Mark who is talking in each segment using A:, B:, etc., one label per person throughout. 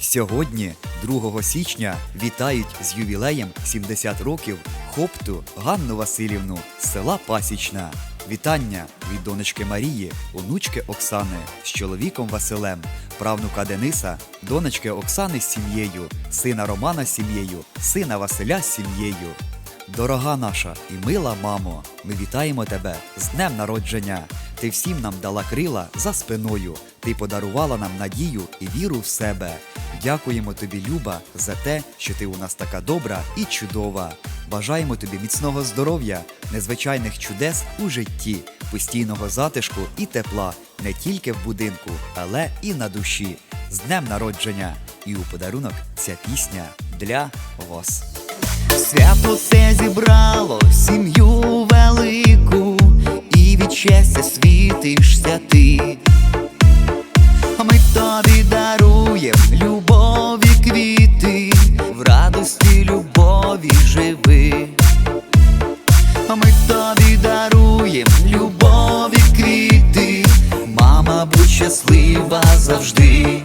A: Сьогодні, 2 січня, вітають з ювілеєм 70 років хопту Ганну Васильівну з села Пасічна. Вітання від донечки Марії, онучки Оксани з чоловіком Василем, правнука Дениса, донечки Оксани з сім'єю, сина Романа з сім'єю, сина Василя з сім'єю. Дорога наша і мила мамо, ми вітаємо тебе з днем народження. Ти всім нам дала крила за спиною. Ти подарувала нам надію і віру в себе. Дякуємо тобі, Люба, за те, що ти у нас така добра і чудова. Бажаємо тобі міцного здоров'я, незвичайних чудес у житті, постійного затишку і тепла не тільки в будинку, але і на душі. З днем народження! І у подарунок ця пісня для вас.
B: Свято все зібрало сім'ю велику, і від щастя світишся ти. В радості любові живи. Ми тобі даруєм любові квіти, мама, будь щаслива завжди.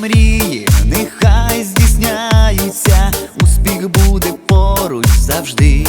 B: Мрії, нехай здійсняються, успіх буде поруч завжди.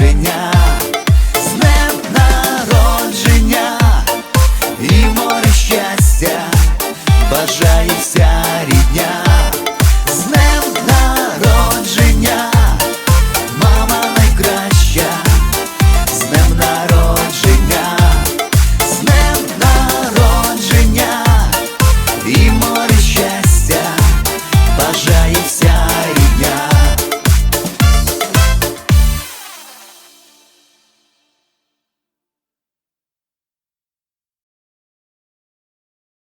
B: marzenia